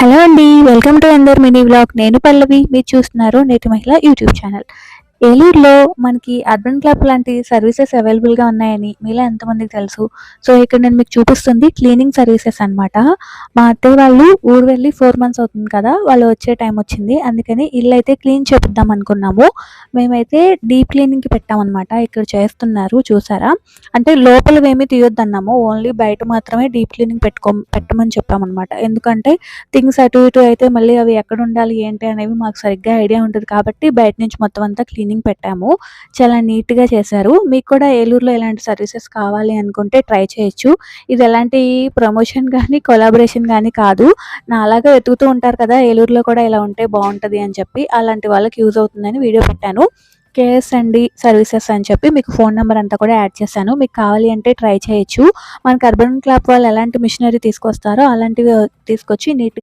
Hello అండి welcome to అందర్ mini blog నేను పల్లవి మీరు చూస్తున్నారు నేటి మహిళ యూట్యూబ్ ఛానల్. ఏలూరులో మనకి అర్బన్ క్లబ్ లాంటి సర్వీసెస్ అవైలబుల్గా ఉన్నాయని మీలో ఎంతమందికి తెలుసు. సో ఇక్కడ నేను మీకు చూపిస్తుంది క్లీనింగ్ సర్వీసెస్ అనమాట మా అత్తయ్య వాళ్ళు ఊరు వెళ్ళి ఫోర్ మంత్స్ అవుతుంది కదా వాళ్ళు వచ్చే టైం వచ్చింది. అందుకని ఇల్లు అయితే క్లీన్ చేపిద్దాం అనుకున్నాము. మేమైతే డీప్ క్లీనింగ్కి పెట్టామన్నమాట ఇక్కడ చేస్తున్నారు చూసారా? అంటే లోపలవేమీ తీయొద్దన్నాము. ఓన్లీ బయట మాత్రమే డీప్ క్లీనింగ్ పెట్టుకో పెట్టమని చెప్పామన్నమాట ఎందుకంటే థింగ్స్ అటు ఇటు అయితే మళ్ళీ అవి ఎక్కడ ఉండాలి ఏంటి అనేవి మాకు సరిగ్గా ఐడియా ఉంటుంది కాబట్టి బయట నుంచి మొత్తం అంతా క్లీన్ క్లీనింగ్ పెట్టాము. చాలా నీట్గా చేశారు. మీకు కూడా ఏలూరులో ఇలాంటి సర్వీసెస్ కావాలి అనుకుంటే ట్రై చేయొచ్చు. ఇది ఎలాంటి ప్రమోషన్ కానీ కొలాబరేషన్ కానీ కాదు. నా అలాగా వెతుకుతూ ఉంటారు కదా ఏలూరులో కూడా ఇలా ఉంటే బాగుంటుంది అని చెప్పి అలాంటి వాళ్ళకి యూజ్ అవుతుందని వీడియో పెట్టాను. కేఎస్ అండి సర్వీసెస్ అని చెప్పి మీకు ఫోన్ నెంబర్ అంతా కూడా యాడ్ చేశాను. మీకు కావాలి అంటే ట్రై చేయొచ్చు. మనకి అర్బన్ క్లాప్ వాళ్ళు ఎలాంటి మిషనరీ తీసుకొస్తారో అలాంటివి తీసుకొచ్చి నీట్